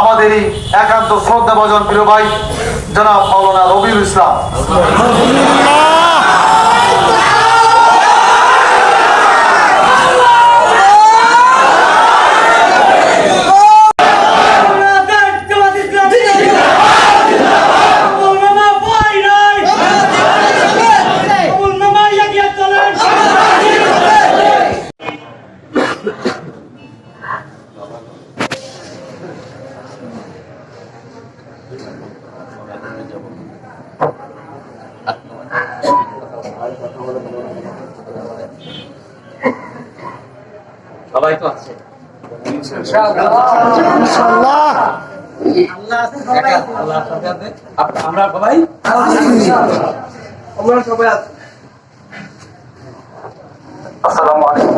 আমাদেরই একান্ত শ্রদ্ধা ভজন প্রিয় ভাই জনাব মৌলানা রবিউল ইসলাম। সবাই তো আছে। আমরা সবাই? আমরা সবাই আছি। আসসালামু আলাইকুম।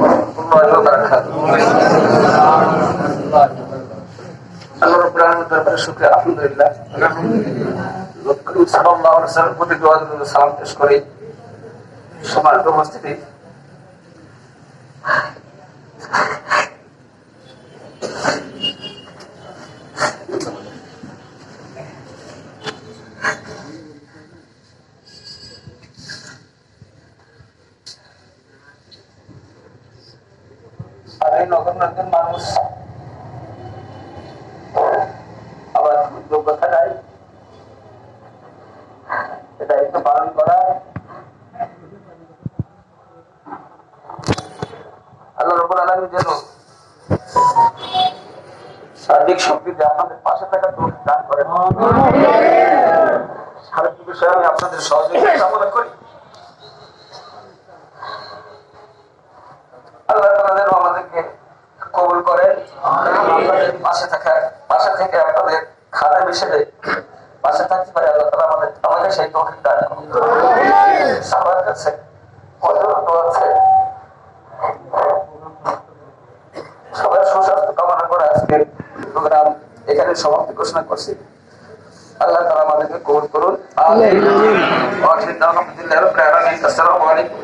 আল্লাহ রাব্বুল আলামিনের দরবারে শুকরিয়া আলহামদুলিল্লাহ। লক্ষ্মী সাল্লাল্লাহু আলাইহি মানুষ যোগ্যতা নাই এটা একটু পালন করা আল্লাহ যেন সার্বিক আপনাদের পাশে দৌড় দান সার্বিক বিষয়ে আমি আপনাদের সহযোগিতা কামনা করি। আল্লাহ আমাদেরকে কবুল করেন। আপনাদের পাশে থাকার পাশে থেকে আপনাদের খাতা হিসেবে পাশে থাকতে পারে আল্লাহ তাআলা আমাদের আমাদের সেই তৌফিক দান সবার কাছে আছে। সবার সুস্বাস্থ্য কামনা করে আজকে প্রোগ্রাম এখানে সমাপ্তি ঘোষণা করছি। আল্লাহ তাআলা আমাদেরকে কবুল করুন। আসসালামু আলাইকুম